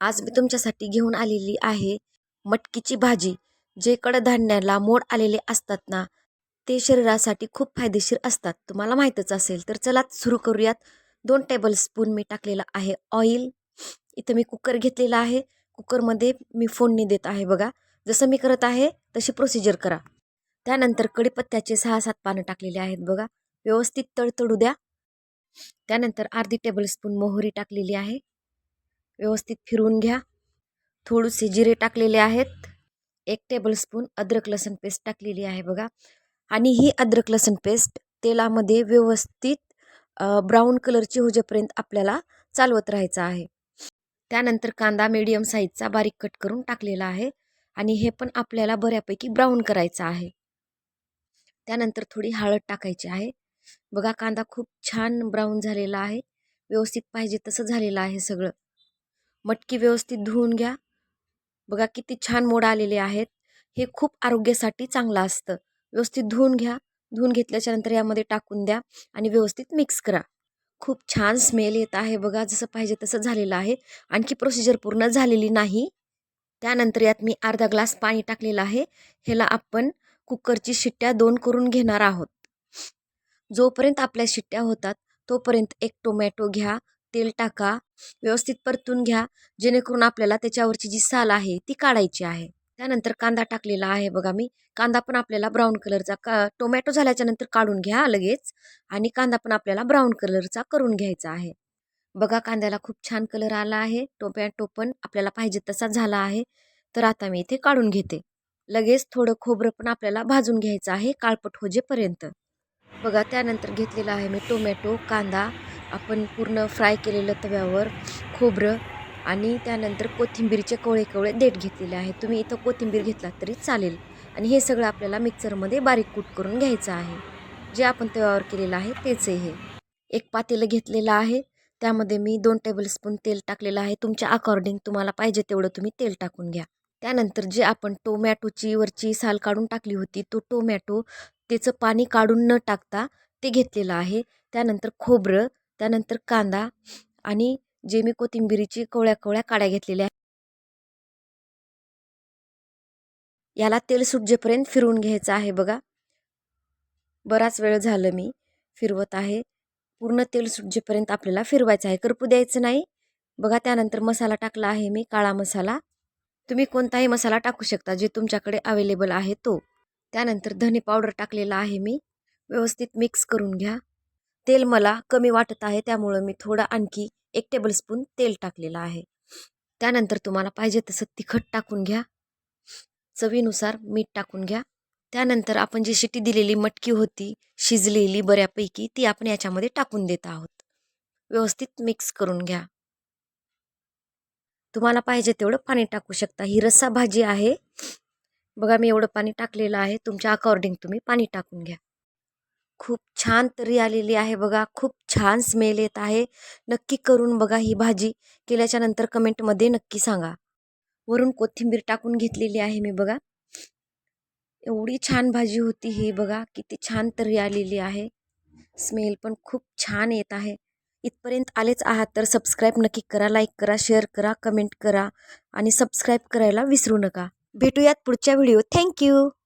आज मी तुमच्यासाठी घेऊन आलेली आहे मटकीची भाजी. जे कडधान्याला मोड आलेले असतात ना ते शरीरासाठी खूप फायदेशीर असतात. तुम्हाला माहीतच असेल तर चला सुरू करूयात. दोन टेबलस्पून मी टाकलेलं आहे ऑइल इथं मी कुकर घेतलेला आहे. कुकरमध्ये मी फोडणी देत आहे बघा. जसं मी करत आहे तशी प्रोसिजर करा. त्यानंतर कडीपत्त्याचे सहा सात पानं टाकलेले आहेत बघा. व्यवस्थित तडतडू द्या. त्यानंतर अर्धी टेबलस्पून मोहरी टाकलेली आहे. व्यवस्थित फिरवून घ्या. थोडेसे जिरे टाकलेले आहेत. एक टेबलस्पून अद्रक लसूण पेस्ट टाकलेली आहे बघा. आणि ही अद्रक लसण पेस्ट तेलामध्ये व्यवस्थित ब्राऊन कलरची होजेपर्यंत आपल्याला चालवत राहायचं आहे. त्यानंतर कांदा मीडियम साईजचा बारीक कट करून टाकलेला आहे. आणि हे पण आपल्याला बऱ्यापैकी ब्राऊन करायचं आहे. त्यानंतर थोडी हळद टाकायची आहे. बघा कांदा खूप छान ब्राऊन झालेला आहे. व्यवस्थित पाहिजे तसं झालेलं आहे सगळं. मटकी व्यवस्थित धुवून घ्या. बघा किती छान मोड आलेले आहेत. हे खूप आरोग्यासाठी चांगलं असतं. व्यवस्थित धुवून घ्या. धुवून घेतल्याच्यानंतर यामध्ये टाकून द्या आणि व्यवस्थित मिक्स करा. खूप छान स्मेल येत आहे बघा. जसं पाहिजे तसं झालेलं आहे. आणखी प्रोसिजर पूर्ण झालेली नाही. त्यानंतर यात मी अर्धा ग्लास पाणी टाकलेलं आहे. ह्याला आपण कुकरची शिट्ट्या दोन करून घेणार आहोत. जोपर्यंत आपल्या शिट्ट्या होतात तोपर्यंत एक टोमॅटो घ्या. तेल टाका व्यवस्थित परतून घ्या जेणेकरून आपल्याला त्याच्यावरची जी साल आहे ती काढायची आहे. त्यानंतर कांदा टाकलेला आहे बघा मी. कांदा पण आपल्याला ब्राऊन कलरचा का टोमॅटो झाल्याच्यानंतर काढून घ्या लगेच आणि कांदा पण आपल्याला ब्राऊन कलरचा करून घ्यायचा आहे. बघा कांद्याला खूप छान कलर आला आहे. टोमॅटो पण आपल्याला पाहिजे तसा झाला आहे. तर आता मी इथे काढून घेते. लगेच थोडं खोबरं पण आपल्याला भाजून घ्यायचं आहे काळपट होजेपर्यंत. बघा त्यानंतर घेतलेला आहे मी टोमॅटो कांदा आपण पूर्ण फ्राय केलेलं तव्यावर खोबरं आणि त्यानंतर कोथिंबीरचे कवळे कवळे देठ घेतलेले आहे. तुम्ही इथं कोथिंबीर घेतलात तरी चालेल. आणि हे सगळं आपल्याला मिक्सरमध्ये बारीक कूट करून घ्यायचं आहे. जे आपण तव्यावर केलेलं आहे तेच हे. एक पातेलं घेतलेलं आहे. त्यामध्ये मी दोन टेबलस्पून तेल टाकलेलं आहे. तुमच्या अकॉर्डिंग तुम्हाला पाहिजे तेवढं तुम्ही तेल टाकून घ्या. त्यानंतर जे आपण टोमॅटोची वरची साल काढून टाकली होती तो टोमॅटो त्याचं पाणी काढून न टाकता ते घेतलेलं आहे. त्यानंतर खोबरं त्यानंतर कांदा आणि जे मी कोथिंबिरीची कोवळ्या कोवळ्या काड्या घेतलेल्या याला तेल सुटजेपर्यंत फिरवून घ्यायचं आहे बघा. बराच वेळ झालं मी फिरवत आहे. पूर्ण तेल सुटजेपर्यंत आपल्याला फिरवायचं आहे. करपू द्यायचं नाही. बघा त्यानंतर मसाला टाकला आहे मी काळा मसाला. तुम्ही कोणताही मसाला टाकू शकता जे तुमच्याकडे अवेलेबल आहे तो. त्यानंतर धने पावडर टाकलेला आहे मी. व्यवस्थित मिक्स करून घ्या. तेल मला कमी वाटत आहे त्यामुळं मी थोडं आणखी एक टेबलस्पून तेल टाकलेलं आहे. त्यानंतर तुम्हाला पाहिजे तसं तिखट टाकून घ्या. चवीनुसार मीठ टाकून घ्या. त्यानंतर आपण जी शिटी दिलेली मटकी होती शिजलेली बऱ्यापैकी ती आपण याच्यामध्ये टाकून देत आहोत. व्यवस्थित मिक्स करून घ्या. तुम्हाला पाहिजे तेवढं पाणी टाकू शकता. ही रस्सा भाजी आहे. बघा मी एवढं पाणी टाकलेलं आहे. तुमच्या अकॉर्डिंग तुम्ही पाणी टाकून घ्या. खूप छान तरी आलेली आहे बघा. खूप छान स्मेल येत आहे. नक्की करून बघा ही भाजी. केल्याच्यानंतर कमेंटमध्ये नक्की सांगा. वरून कोथिंबीर टाकून घेतलेली आहे मी बघा. एवढी छान भाजी होती ही बघा. किती छान तरी आलेली आहे. स्मेल पण खूप छान येत आहे. इथपर्यंत आलेच आहात तर सबस्क्राईब नक्की करा लाईक करा शेअर करा कमेंट करा आणि सबस्क्राईब करायला विसरू नका. भेटूयात पुढच्या व्हिडिओ थँक्यू